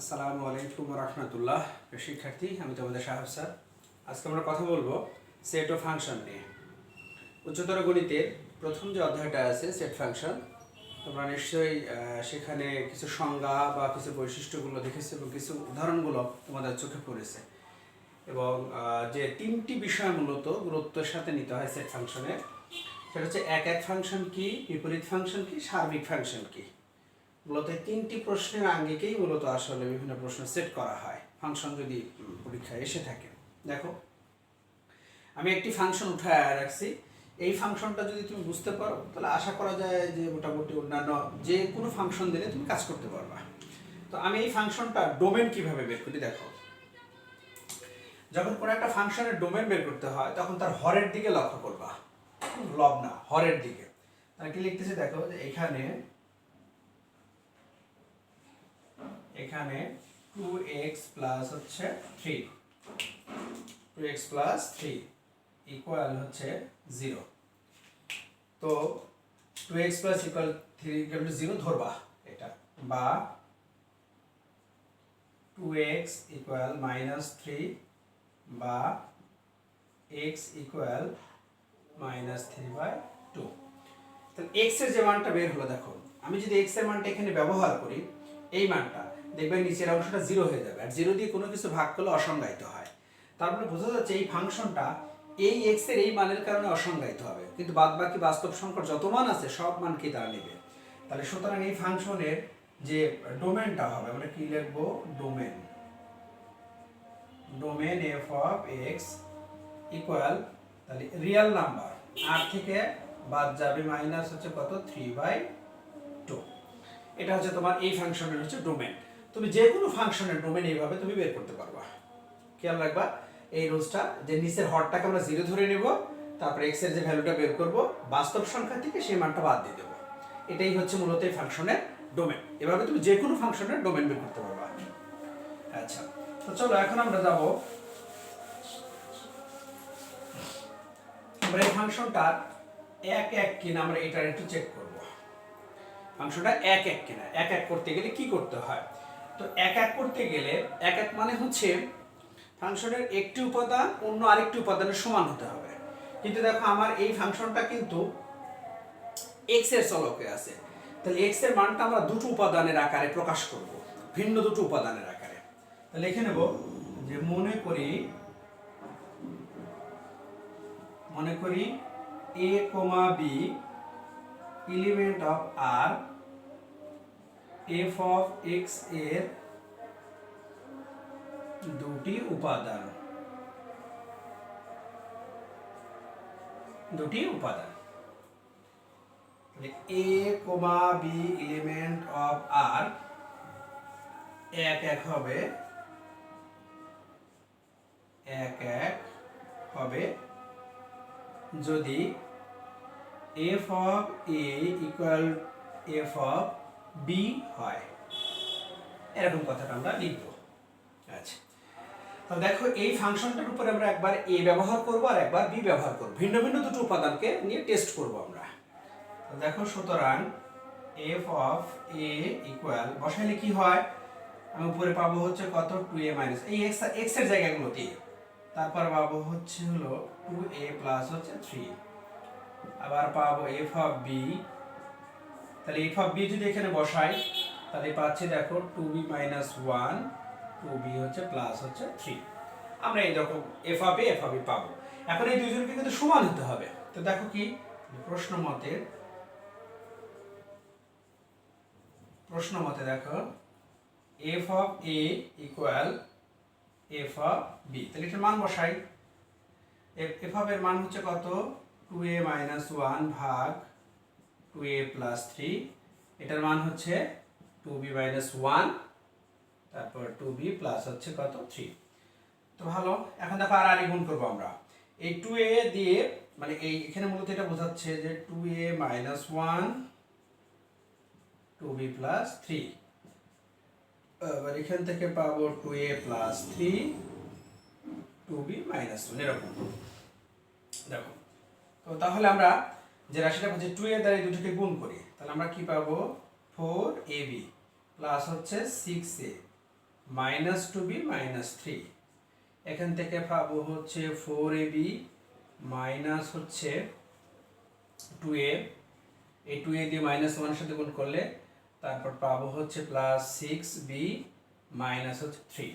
আসসালামু আলাইকুম রহমতুল্লাহ। শিক্ষার্থী, আমি তোমাদের সাহেব স্যার। আজকে আমরা কথা বলব সেট ও ফাংশন নিয়ে। উচ্চতর গণিতের প্রথম যে অধ্যায়টা আছে সেট ফাংশন তোমরা নিশ্চয়ই সেখানে কিছু সংজ্ঞা বা কিছু বৈশিষ্ট্যগুলো দেখেছ এবং কিছু উদাহরণগুলো তোমাদের চোখে পড়েছে। এবং যে তিনটি বিষয় মূলত গুরুত্বের সাথে নিতে হয় সেট ফাংশনে সেটা হচ্ছে এক এক ফাংশন কি, বিপরীত ফাংশন কি, সার্বিক ফাংশন কি। মূলত তিনটি প্রশ্নের আঙ্গিকেই মূলত আসলে বিভিন্ন প্রশ্ন সেট করা হয় ফাংশন যদি পরীক্ষায় এসে থাকে। দেখো, আমি একটি ফাংশন উঠায় রাখছি। এই ফাংশনটা যদি তুমি বুঝতে পারো, তাহলে আশা করা যায় যে মোটামুটি অন্যান্য যে কোনো ফাংশন দিলে তুমি কাজ করতে পারবা। তো আমি এই ফাংশনটা ডোমেন কীভাবে বের করি দেখো। যখন কোনো একটা ফাংশনের ডোমেন বের করতে হয়, তখন তার হরের দিকে লক্ষ্য করবা। লব না হরের দিকে। তাহলে কি লিখতেছি দেখো, যে এখানে এখানে টু এক্স প্লাস হচ্ছে three two x plus three equal হচ্ছে জিরো তো two x plus equal three equal to zero ধরবা এটা। বা two x equal minus three বা x equal minus three by two তাহলে এক্সের যে মানটা বের হলো দেখো, আমি যদি এক্সের মানটা এখানে ব্যবহার করি, এই মানটা দেখবেন নিচের অংশটা জিরো হয়ে যাবে। আর জিরো দিয়ে কোনো কিছু ভাগ করলে অসংজ্ঞায়িত হয়। তারপরে বোঝা যাচ্ছে এই ফাংশনটা এই এক্সের এই মানের কারণে অসংজ্ঞায়িত হবে। কিন্তু বাদ বাকি বাস্তব সংখ্যার যত মান আছে, সব মানকেই তারা নেবে? তাহলে সুতরাং এই ফাংশনের যে ডোমেনটা হবে, আমরা কি লিখব? Domain. Domain f of x equal তাহলে রিয়েল নাম্বার আর থেকে বাদ যাবে মাইনাস হচ্ছে কত? থ্রি বাই টু এটা হচ্ছে তোমার এই ফাংশনের হচ্ছে ডোমেন। তুমি যে কোনো ফাংশনের ডোমেন এইভাবে তুমি বের করতে পারবা। খেয়াল রাখবা, এই রোজটা যে নিচের হরটাকে আমরা জিরো ধরে নেব, তারপরে এক্সের যে ভ্যালুটা বের করব, বাস্তব সংখ্যা থেকে সেই মানটা বাদ দিয়ে দেবো। এটাই হচ্ছে মূলত এই ফাংশনের ডোমেন এভাবে তুমি যে কোনো ফাংশনের ডোমেন বের করতে পারবা। আচ্ছা তো চলো এখন আমরা যাব, আমরা এই ফাংশনটা এক এক কিনা আমরা এটা একটু চেক করব। ফাংশনটা এক এক কিনা, এক এক করতে গেলে কি করতে হয়? তো এক এক করতে গেলে এক এক মানে হচ্ছে ফাংশনের একটি উপাদান, অন্য আরেকটি উপাদানের সমান হতে হবে। কিন্তু দেখো আমার এই ফাংশনটা কিন্তু এক্সের চলকে আছে। তাহলে এক্সের মানটা আমরা দুটো উপাদানের আকারে প্রকাশ করব, ভিন্ন দুটো উপাদানের আকারে। তাহলে লিখে নেব যে মনে করি মনে করি a comma b element of R f of এক্সের দুটি উপাদান। দুটি উপাদান। A comma b element of R এক এক হবে, এক এক হবে। যদি f of a equal f of b হয়। এরকম কথাটা আমরা লিখব। আচ্ছা। তো দেখো, এই ফাংশনটার উপরে আমরা একবার এ ব্যবহার করব আর একবার বি ব্যবহার করব। ভিন্ন ভিন্ন দুটো উপাদানকে নিয়ে টেস্ট করব আমরা। দেখো, সুতরাং এফ অফ এ ইকুয়াল বসাইলে কি হয়? আমি উপরে পাবো হচ্ছে কত? টু এ মাইনাস এই এক্স এক্সের জায়গাগুলোতে। তারপর পাবো হচ্ছে হলো টু এ প্লাস হচ্ছে থ্রি আবার পাবো এফ অফ বি তাহলে এফ অফ বি যদি এখানে বসাই, তাহলে পাচ্ছি দেখো two b minus one two b হচ্ছে প্লাস হচ্ছে থ্রি আমরা এই রকম f of a f of b পাবো। এখন এই দুইজনকে কিন্তু সমান হতে হবে। তো দেখো কি, প্রশ্ন মতে প্রশ্ন মতে দেখো f of a equal f of b তাহলে এটার মান বসাই। এফ অফ এর মান হচ্ছে কত? টু এ মাইনাস ওয়ান ভাগ টু এ প্লাস থ্রি এটার মান হচ্ছে টু বি মাইনাস ওয়ান তারপর টু বি প্লাস হচ্ছে কত? থ্রি তো ভালো, এখন দেখো আর আরেক গুণ করব আমরা। এই টু এ দিয়ে মানে এই, এখানে মূলত এটা বোঝাচ্ছে যে two a minus one two b plus three এবার এখান থেকে পাবো two a plus three two b minus one এরকম। দেখো, তো তাহলে আমরা যে রাশিটা বলছি টু এ দ্বারা দুটোকে গুণ করি, তাহলে আমরা কি পাবো? ফোর এ বি প্লাস হচ্ছে six a minus two b minus three এখান থেকে পাবো হচ্ছে ফোর এ বি মাইনাস হচ্ছে টু এ এই টু এ দিয়ে মাইনাস ওয়ানের সাথে গুণ করলে তারপর পাবো হচ্ছে প্লাস সিক্স বি মাইনাস হচ্ছে থ্রি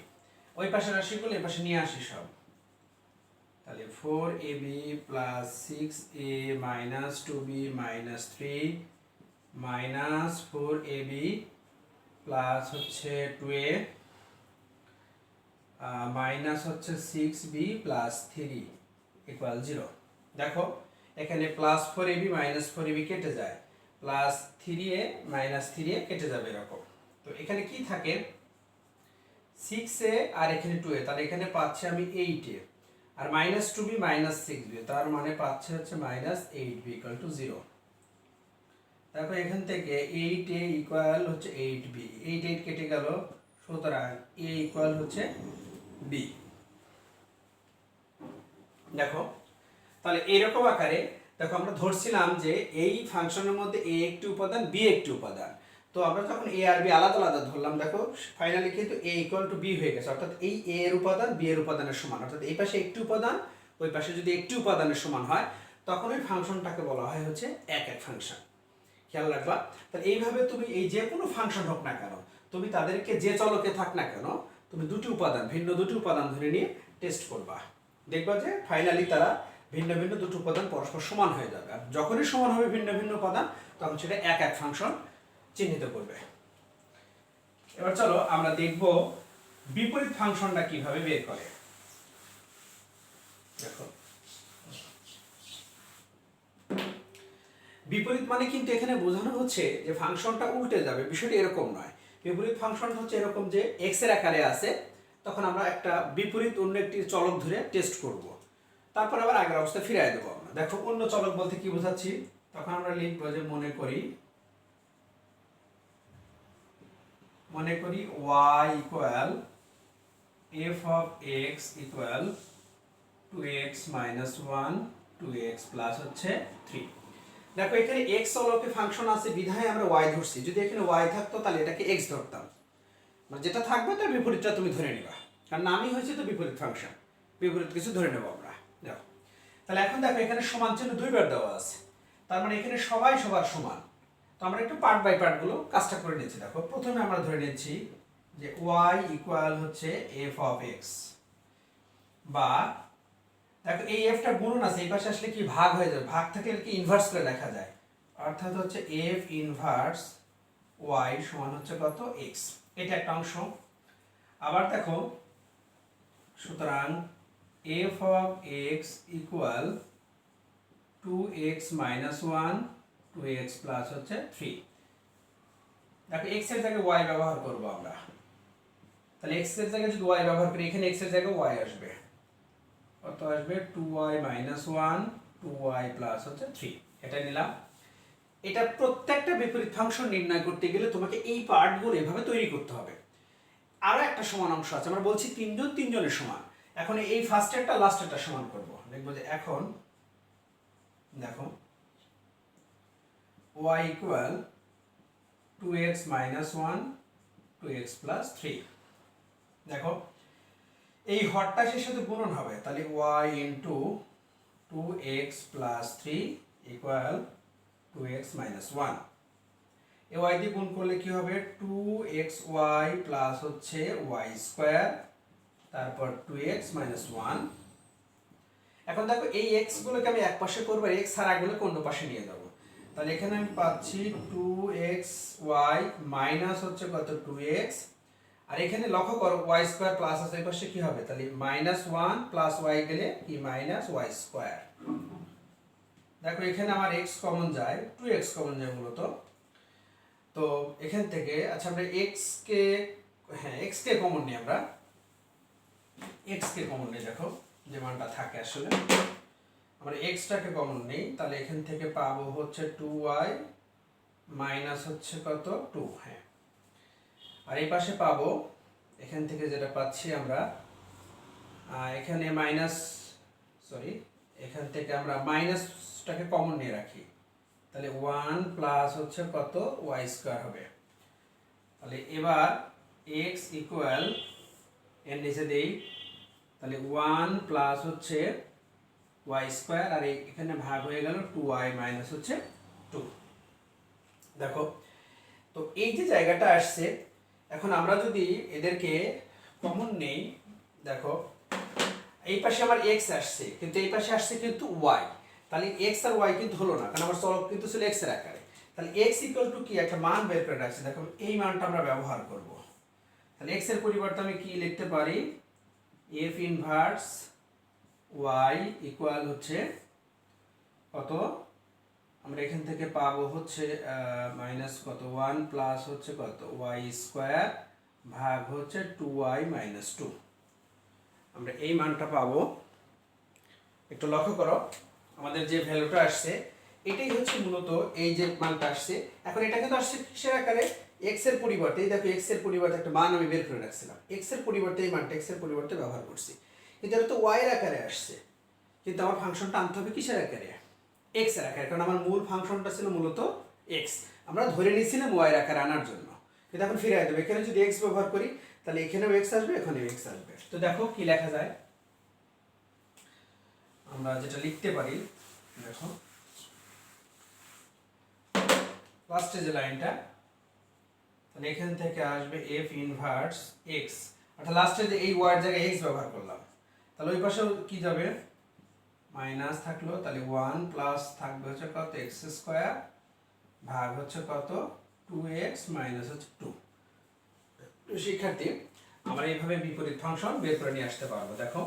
ওই পাশে রাশিগুলো এই পাশে নিয়ে আসি সব। তাহলে four a b plus six a minus two b minus three minus four a b plus হচ্ছে টু এ মাইনাস হচ্ছে six b plus three equal zero দেখো, এখানে plus four a b minus four a b কেটে যায়। Plus three a minus three a কেটে যাবে এরকম। তো এখানে কি থাকে? সিক্স এ আর এখানে টু এ তাহলে এখানে পাচ্ছি আমি eight a R minus two b minus six b তার মানে পাচ্ছে হচ্ছে minus eight b equal to zero দেখো এখান থেকে এইট এ ইকুয়াল হচ্ছে এইট বি এইট এইট কেটে গেল, সুতরাং এ ইকুয়াল হচ্ছে বি দেখো, তাহলে এরকম আকারে, দেখো আমরা ধরছিলাম যে এই ফাংশনের মধ্যে এ একটি উপাদান বি একটি উপাদান। তো আমরা যখন এ আর বি আলাদা আলাদা ধরলাম, দেখো ফাইনালি কিন্তু এ ইকুয়াল টু বি হয়ে গেছে। অর্থাৎ এই এ এর উপাদান বি এর উপাদানের সমান। অর্থাৎ এই পাশে একটি উপাদান, ওই পাশে যদি একটি উপাদানের সমান হয়, তখন ওই ফাংশনটাকে বলা হয় হচ্ছে এক এক ফাংশন। খেয়াল রাখবা। তাহলে এইভাবে তুমি এই যে কোনো ফাংশন হোক না কেন, তুমি তাদেরকে যে চলকে থাক না কেন, তুমি দুটি উপাদান, ভিন্ন দুটি উপাদান ধরে নিয়ে টেস্ট করবা। দেখবা যে ফাইনালি তারা ভিন্ন ভিন্ন দুটো উপাদান পরস্পর সমান হয়ে যাবে। আর যখনই সমান হবে ভিন্ন ভিন্ন উপাদান, তখন সেটা এক এক ফাংশন চিহ্নিত করবে। এবার চলো আমরা দেখব বিপরীত ফাংশনটা কীভাবে বের করে। দেখো। বিপরীত মানে কিন্তু এখানে বোঝানো হচ্ছে যে ফাংশনটা উল্টে যাবে, বিষয়টি এরকম নয়। বিপরীত ফাংশন হচ্ছে এরকম যে এক্সের আকারে আছে, তখন আমরা একটা বিপরীত অন্য একটি চলক ধরে টেস্ট করব। তারপর আবার আগের অবস্থায় ফিরিয়ে দেবো আমরা। দেখো, অন্য চলক বলতে কি বোঝাচ্ছি? তখন আমরা লিখব যে মনে করি মনে করি y equal f of x equal two x minus one two x plus হচ্ছে থ্রি দেখো, এখানে এক্স চলকে ফাংশন আছে, বিধায় আমরা ওয়াই ধরছি। যদি এখানে ওয়াই থাকতো, তাহলে এটাকে এক্স ধরতাম। মানে যেটা থাকবে, তার বিপরীতটা তুমি ধরে নিবা। কারণ নামই হয়েছে তো বিপরীত ফাংশন। বিপরীত কিছু ধরে নেব আমরা। দেখো তাহলে এখন দেখো, এখানে সমান চিহ্ন দুইবার দেওয়া আছে। তার মানে এখানে সবাই সবার সমান। তো আমরা একটু পার্ট বাই পার্টগুলো কাজটা করে নিচ্ছি দেখো, প্রথমে আমরা ধরে নিচ্ছি যে ওয়াই ইকুয়াল হচ্ছে এফ অফ এক্স বা দেখো, এই এফটা গুণন আছে, এই পাশে আসলে কি ভাগ হয়ে যাবে? ভাগ থাকলে কি ইনভার্স করে লেখা যায়? অর্থাৎ হচ্ছে এফ ইনভার্স ওয়াই সমান হচ্ছে কত? এক্স এটা একটা অংশ। আবার দেখো, সুতরাং f of x equal two x minus one two x plus হচ্ছে থ্রি দেখো এক্সের জায়গায় ওয়াই ব্যবহার করব আমরা। তাহলে এক্সের জায়গায় যদি ওয়াই ব্যবহার করি, এখানে এক্সের জায়গায় ওয়াই আসবে। কত আসবে? Two y minus one two y plus হচ্ছে থ্রি এটা নিলাম। এটা প্রত্যেকটা বিপরীত ফাংশন নির্ণয় করতে গেলে তোমাকে এই পার্টগুলো এভাবে তৈরি করতে হবে। আরও একটা সমান অংশ আছে। আমরা বলছি তিনজন তিনজনের সমান। এখন এই ফার্স্টেরটা লাস্টেরটা সমান করব। দেখব যে এখন দেখো y x minus one two x plus three দেখো, এই হরটা সেই সাথে গুণন হবে? তাহলে y into two x plus three equal two x minus one এ ওয়াই দিয়ে গুণ করলে কি হবে? টু এক্স ওয়াই প্লাস হচ্ছে ওয়াই স্কোয়ার তারপর টু এক্স মাইনাস ওয়ান এখন দেখো, এই এক্স গুলোকে আমি এক পাশে করব এক্স আর আগগুলোকে অন্য পাশে নিয়ে যাব। তাহলে এখানে আমি পাচ্ছি টু এক্স ওয়াই মাইনাস হচ্ছে কত? টু এক্স আর এখানে লক্ষ্য করো ওয়াই স্কোয়ার প্লাস আছে পাশে কি হবে? তাহলে মাইনাস ওয়ান প্লাস ওয়াই গেলে কি? মাইনাস ওয়াই স্কোয়ার দেখো, এখানে আমার এক্স কমন যায় টু এক্স কমন যায় মূলত। তো এখান থেকে আচ্ছা আমরা এক্স কে হ্যাঁ এক্স কে কমন নিই আমরা। এক্স কে কমন নিই, দেখো, যে মানটা থাকে আসলে। আমরা এক্সটাকে কমন নেই, তাহলে এখান থেকে পাবো হচ্ছে টু ওয়াই মাইনাস হচ্ছে কত? টু হ্যাঁ। আর এই পাশে পাবো, এখান থেকে যেটা পাচ্ছি আমরা এখানে মাইনাস সরি এখান থেকে আমরা মাইনাসটাকে কমন নিয়ে রাখি। তাহলে ওয়ান প্লাস হচ্ছে কত? ওয়াই স্কোয়ার হবে। তাহলে এবার এক্স ইকুয়াল এর নিচে দেই, তাহলে ওয়ান প্লাস হচ্ছে ওয়াই স্কোয়ার আর এখানে ভাগ হয়ে গেল টু ওয়াই মাইনাস হচ্ছে টু দেখো, তো এই যে জায়গাটা আসছে, এখন আমরা যদি এদেরকে কমন নেই, দেখো, এই পাশে আমার এক্স আসছে, কিন্তু এই পাশে আসছে কিন্তু ওয়াই তাহলে এক্স আর ওয়াই কিন্তু হলো না, কারণ আমার চলক কিন্তু ছিল এক্সের আকারে। তাহলে এক্স ইকুয়াল টু কি? একটা মান বের করে রাখছি। দেখো, এই মানটা আমরা ব্যবহার করব। তাহলে এক্সের পরিবর্তে আমি কি লিখতে পারি? এফ ইনভার্স ওয়াই ইকুয়াল হচ্ছে কত? আমরা এখান থেকে পাবো হচ্ছে মাইনাস কত? ওয়ান প্লাস হচ্ছে কত? ওয়াই স্কোয়ার ভাগ হচ্ছে টু ওয়াই মাইনাস টু আমরা এই মানটা পাবো। একটু লক্ষ্য করো, আমাদের যে ভ্যালুটা আসছে, এটাই হচ্ছে মূলত এই যে মানটা আসছে। এখন এটা কিন্তু আসছে কিসের আকারে? এক্সের পরিবর্তে। দেখো এক্সের পরিবর্তে একটা মান আমি বের করে রাখছিলাম। এক্সের পরিবর্তে এই মানটা এক্সের পরিবর্তে ব্যবহার করছি। কিন্তু এটা তো ওয়াই এর আকারে আসছে। কিন্তু আমার ফাংশনটা আনতে হবে কিসের আকারে। এক্সের আকারে, কারণ আমার মূল ফাংশনটা ছিল মূলত এক্স আমরা ধরে নিয়েছিলাম ওয়াই এর আকারে আনার জন্য। কিন্তু এখন ফিরে দেবো এখানে যদি এক্স ব্যবহার করি, তাহলে এখানেও এক্স আসবে, এখানেও এক্স আসবে। তো দেখো কি লেখা যায়। আমরা যেটা লিখতে পারি, দেখো। লাস্টে যে লাইনটা, তাহলে এখান থেকে আসবে এফ ইনভার্স এক্স অর্থাৎ লাস্টে যে এই ওয়ার্ড জায়গায় এক্স ব্যবহার করলাম। তাহলে ওই পাশেও কি যাবে? মাইনাস থাকল, তাহলে ওয়ান প্লাস থাকবে হচ্ছে কত? এক্স স্কোয়ার ভাগ হচ্ছে কত? টু এক্স মাইনাস হচ্ছে টু শিক্ষার্থী, আমরা এইভাবে বিপরীত ফাংশন বের করে নিয়ে আসতে পারব, দেখো।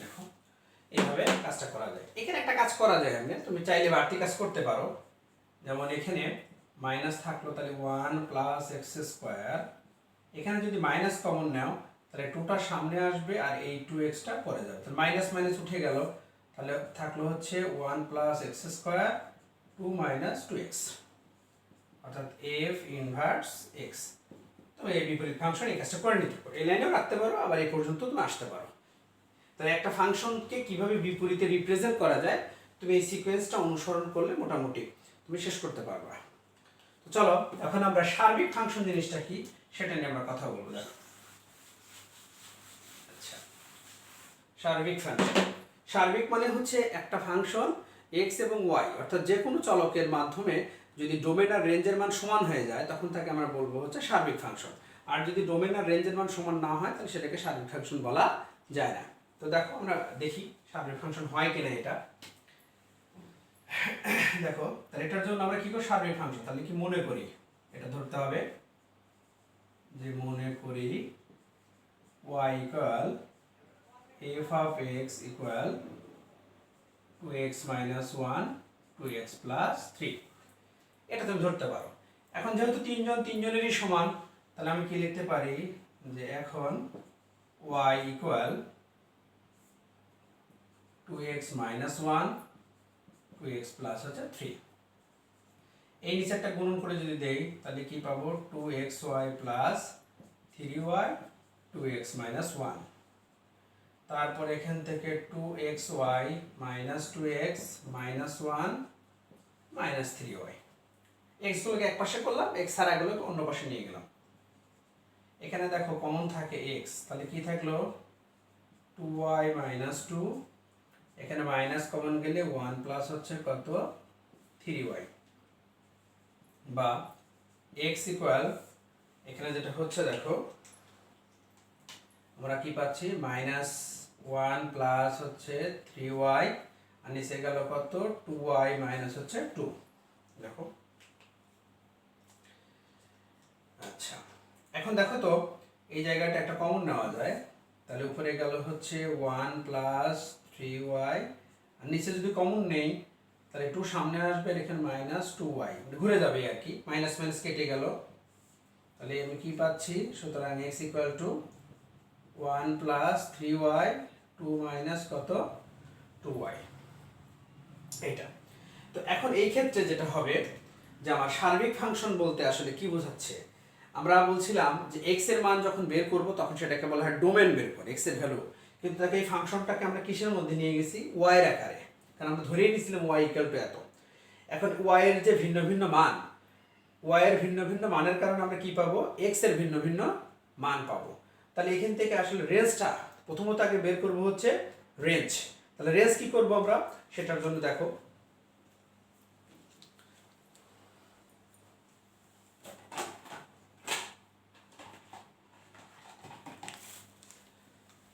দেখো, এইভাবে কাজটা করা যায়। এখানে একটা কাজ করা যায় এমনি, তুমি চাইলে বাড়তি কাজ করতে পারো। যেমন এখানে মাইনাস থাকল, তাহলে ওয়ান প্লাস এক্স স্কোয়ার এখানে যদি মাইনাস কমন নাও, তাহলে টুটা সামনে আসবে আর এই টু এক্সটা পরে যাবে। তাহলে মাইনাস মাইনাস উঠে গেল। তাহলে থাকল হচ্ছে one plus x square two minus two x অর্থাৎ এফ ইনভার্স এক্স তো এই বিপরীত ফাংশন এই কাজটা করে নিতে পারো। এই লাইনেও রাখতে পারো, আবার এই পর্যন্ত তুমি আসতে পারো। তাহলে একটা ফাংশনকে কীভাবে বিপরীতে রিপ্রেজেন্ট করা যায়, তুমি এই সিকোয়েন্সটা অনুসরণ করলে মোটামুটি তুমি শেষ করতে পারবা। চলো, এখন আমরা সার্বিক ফাংশন জিনিসটা কি সেটা নিয়ে আমরা কথা বলব, দেখো। আচ্ছা সার্বিক ফাংশন। সার্বিক মানে হচ্ছে একটা ফাংশন এক্স এবং ওয়াই অর্থাৎ যে কোনো চলকের মাধ্যমে যদি ডোমেন আর রেঞ্জের মান সমান হয়ে যায়, তখন তাকে আমরা বলব হচ্ছে সার্বিক ফাংশন। আর যদি ডোমেন আর রেঞ্জের মান সমান না হয়, তাহলে সেটাকে সার্বিক ফাংশন বলা যায় না। তো দেখো, আমরা দেখি সার্বিক ফাংশন হয় কিনা এটা। দেখো, তাহলে এটার জন্য আমরা কি করি সার্বিক ফাংশন। তাহলে কি মনে করি? এটা ধরতে হবে যে মনে করি y equal f of x equal 2x minus 1 2x plus 3 এটা তুমি ধরতে পারো। এখন যেহেতু তিনজন তিনজনেরই সমান, তাহলে আমি কি লিখতে পারি? যে এখন y equal 2x minus 1 2x plus হচ্ছে 3 এই নিচেরটা গুণন করে যদি দেই, তাহলে কি পাবো? 2xy plus 3y 2x minus 1 তারপর এখান থেকে 2xy minus 2x minus 1 minus 3y x গুলোকে এক পাশে করলাম, x ছাড়াগুলোকে অন্য পাশে নিয়ে গেলাম। এখানে দেখো কমন থাকে x, তাহলে কি থাকল? 2y minus 2 এখানে মাইনাস কমন গেলে ওয়ান প্লাস হচ্ছে কত? থ্রি ওয়াই বা এক্স ইকুয়াল এখানে যেটা হচ্ছে দেখো, আমরা কি পাচ্ছি? মাইনাস ওয়ান প্লাস হচ্ছে থ্রি ওয়াই আর নিচে গেল কত? টু ওয়াই মাইনাস হচ্ছে টু দেখো। আচ্ছা এখন দেখো তো, এই জায়গাটা একটা কমন নেওয়া যায়। তাহলে উপরে গেল হচ্ছে ওয়ান প্লাস থ্রি ওয়াই আর নিচে যদি কমন নেই, তাহলে টু সামনে আসবে এখানে মাইনাস টু ওয়াই ঘুরে যাবে আর কি। মাইনাস মাইনাস কেটে গেল। তাহলে আমি কি পাচ্ছি? সুতরাং x equal to one plus three y two minus কত? টু ওয়াই এটা তো এখন এই ক্ষেত্রে যেটা হবে, যে আমার সার্বিক ফাংশন বলতে আসলে কি বোঝাচ্ছে? আমরা বলছিলাম যে এক্সের মান যখন বের করব, তখন সেটাকে বলা হয় ডোমেন বের করে এক্সের ভ্যালু কিন্তু তাকে এই ফাংশনটাকে আমরা কিসের মধ্যে নিয়ে গেছি? ওয়াইয়ের আকারে। কারণ আমরা ধরেই নিয়েছিলাম ওয়াই ইকাল টু এত। এখন ওয়াইয়ের যে ভিন্ন ভিন্ন মান ওয়াইয়ের ভিন্ন ভিন্ন মানের কারণে আমরা কি পাবো? এক্সের ভিন্ন ভিন্ন মান পাবো। তাহলে এখান থেকে আসলে রেঞ্জটা প্রথমত আগে বের করব হচ্ছে রেঞ্জ তাহলে রেঞ্জ কি করব আমরা? সেটার জন্য দেখো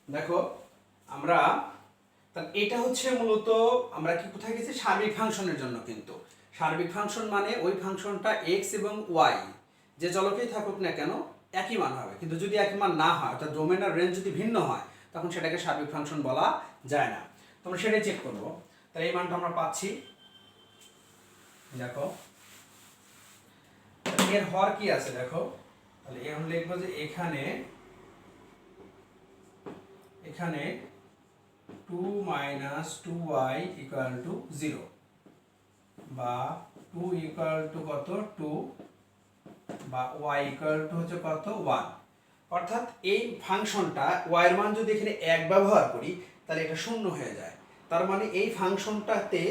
দেখো, আমরা, তাহলে এটা হচ্ছে মূলত, আমরা কি কোথায় গেছি? সার্বিক ফাংশনের জন্য কিন্তু। সার্বিক ফাংশন মানে ওই ফাংশনটা এক্স এবং ওয়াই যে চলকেই থাকুক না কেন, একই মান হবে। কিন্তু যদি একই মান না হয়, অর্থাৎ ডোমেন আর রেঞ্জ যদি ভিন্ন হয়, তখন সেটাকে সার্বিক ফাংশন বলা যায় না। তোমরা সেটাই চেক করব। তাহলে এই মানটা আমরা পাচ্ছি। দেখো, এর হর কি আছে দেখো? তাহলে এ আমরা লিখব যে এখানে এখানে two minus two y equal to zero বা টু ইকুয়াল টু কত? টু বা ওয়াই ইকুয়াল টু হচ্ছে কত? ওয়ান। অর্থাৎ এই ফাংশনটা ওয়াইয়ের মান যদি এখানে এক ব্যবহার করি, তাহলে এটা শূন্য হয়ে যায়। তার মানে এই ফাংশনটাতে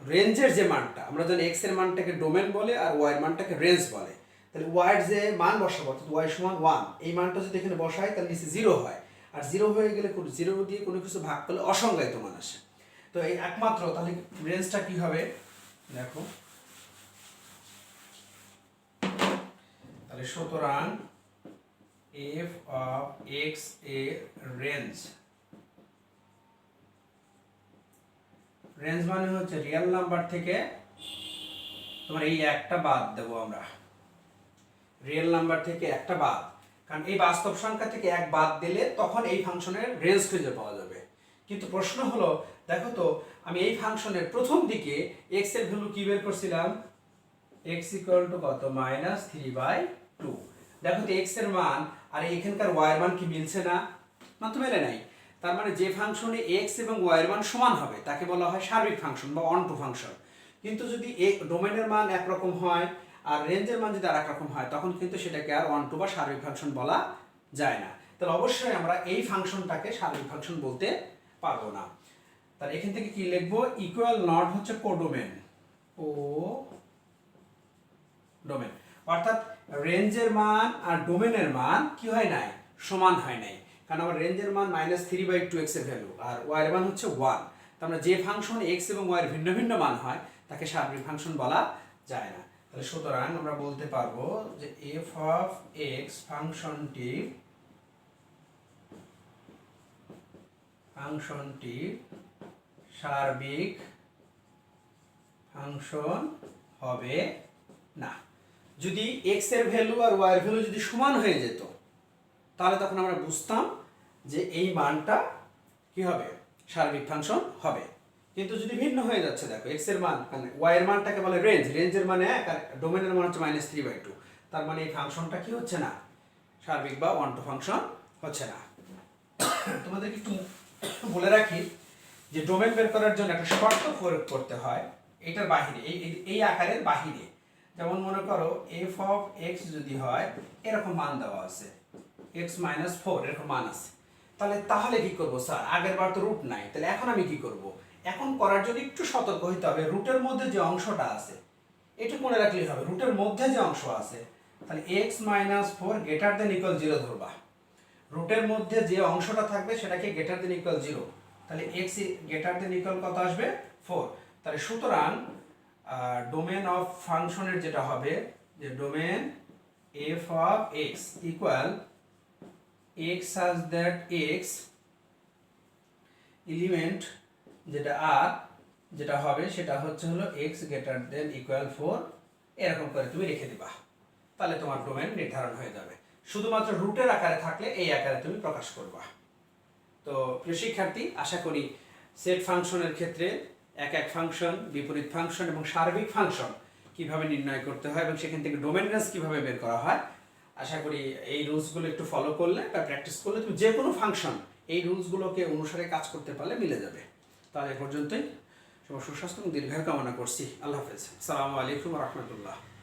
রেঞ্জের যে মানটা, আমরা জানি এক্সের মানটাকে ডোমেন বলে আর ওয়াইয়ের মানটাকে রেঞ্জ বলে। তাহলে ওয়াইয়ের যে মান বসাবো, অর্থাৎ ওয়াই সমান ওয়ান এই মানটা যদি এখানে বসাই, তাহলে নিচে জিরো হয়। আর জিরো হয়ে গেলে জিরো দিয়ে কোনো কিছু ভাগ করলে অসংজ্ঞায়িত মান আসে। তো এই একমাত্র, তাহলে রেঞ্জটা কি হবে? দেখো। তাহলে সুতরাং এফ অফ এক্স এ রেঞ্জ রেঞ্জ মানে হচ্ছে রিয়েল নাম্বার থেকে তোমার এই একটা বাদ দেবো আমরা। রিয়েল নাম্বার থেকে একটা বাদ। কারণ এই বাস্তব সংখ্যা থেকে এক বাদ দিলে তখন এই ফাংশনের রেঞ্জ খুঁজে পাওয়া যাবে। কিন্তু প্রশ্ন হলো, দেখো তো, আমি এই ফাংশনের প্রথম দিকে এক্সের ভ্যালু কি বের করছিলাম? এক্স ইকুয়াল টু কত? মাইনাস থ্রি বাই টু দেখো তো এক্সের মান আর এখানকার ওয়াই এর মান কি মিলছে না? মান তো মেলে নাই। তার মানে যে ফাংশনে এক্স এবং ওয়াই এর মান সমান হবে, তাকে বলা হয় সার্বিক ফাংশন বা অন টু ফাংশন। কিন্তু যদি ডোমেনের মান একরকম হয় আর রেঞ্জের মান যদি আর রকম হয়, তখন কিন্তু সেটাকে আর ওয়ান টু বা সার্বিক ফাংশন বলা যায় না। তাহলে অবশ্যই আমরা এই ফাংশনটাকে সার্বিক ফাংশন বলতে পারব না। তাহলে এখান থেকে কি লিখব? ইকুয়াল নট হচ্ছে কোডোমেন ও ডোমেন অর্থাৎ রেঞ্জের মান আর ডোমেনের মান কি হয় নাই? সমান হয় নাই। কারণ আমার রেঞ্জের মান মাইনাস থ্রি বাই টু এক্সের ভ্যালু আর ওয়াই এর মান হচ্ছে ওয়ান তার মানে যে ফাংশন এক্স এবং ওয়াই এর ভিন্ন ভিন্ন মান হয়, তাকে সার্বিক ফাংশন বলা যায় না। সুতরাং আমরা বলতে পারব যে এফ অফ এক্স ফাংশনটি ফাংশনটি সার্বিক ফাংশন হবে না। যদি এক্সের ভ্যালু আর ওয়াই ভ্যালু যদি সমান হয়ে যেত, তাহলে তখন আমরা বুঝতাম যে এই মানটা কি হবে? সার্বিক ফাংশন হবে। কিন্তু যদি ভিন্ন হয়ে যাচ্ছে, দেখো এক্সের মান মানে ওয়াই এর মানটাকে বলে রেঞ্জ রেঞ্জের মানে এক, আর ডোমেনের মান হচ্ছে মাইনাস থ্রি বাই টু তার মানে এই ফাংশনটা কি হচ্ছে না? সার্বিক বা ওয়ান টু ফাংশন হচ্ছে না। তোমাদেরকে একটু বলে রাখি যে ডোমেন বের করার জন্য একটা শর্ত প্রয়োগ করতে হয় এটার বাহিরে, এই, এই- আকারের বাহিরে। যেমন মনে করো এফ অফ এক্স যদি হয়, এরকম মান দেওয়া আছে। এক্স মাইনাস ফোর এরকম মান আছে। তাহলে তাহলে কি করব স্যার আগের বার তো রুট নাই। তাহলে এখন আমি কি করব? এখন করার জন্য একটু সতর্ক হইতে হবে। রুটের মধ্যে যে অংশটা আছে একটু মনে রাখলেই হবে। রুটের মধ্যে যে অংশ আছে, তাহলে x minus four greater than equal zero ধরবা। রুটের মধ্যে যে অংশটা থাকবে, সেটাকে গ্রেটার দেন ইকুয়াল জিরো তাহলে এক্স গ্রেটার দেন ইকুয়াল কত আসবে? ফোর তাহলে সুতরাং ডোমেন অফ ফাংশনের যেটা হবে, যে domain f of x equal x such that x element যেটা আর, যেটা হবে সেটা হচ্ছে হলো x greater than equal four এরকম করে তুমি রেখে দিবা। তাহলে তোমার ডোমেন নির্ধারণ হয়ে যাবে। শুধুমাত্র রুটের আকারে থাকলে এই আকারে তুমি প্রকাশ করবা। তো প্রিয় শিক্ষার্থী, আশা করি সেট ফাংশনের ক্ষেত্রে এক এক ফাংশন বিপরীত ফাংশন এবং সার্বিক ফাংশন কীভাবে নির্ণয় করতে হয় এবং সেখান থেকে ডোমেন রেঞ্জ কীভাবে বের করা হয়, আশা করি এই রুলসগুলো একটু ফলো করলে বা প্র্যাকটিস করলে তুমি যে কোনো ফাংশন এই রুলসগুলোকে অনুসারে কাজ করতে পারলে মিলে যাবে। তাহলে পর্যন্তই। সবার সুস্বাস্থ্য এবং দীর্ঘায়ু কামনা করছি। আল্লাহ হাফেজ। সালামু আলাইকুম রহমতুল্লাহ।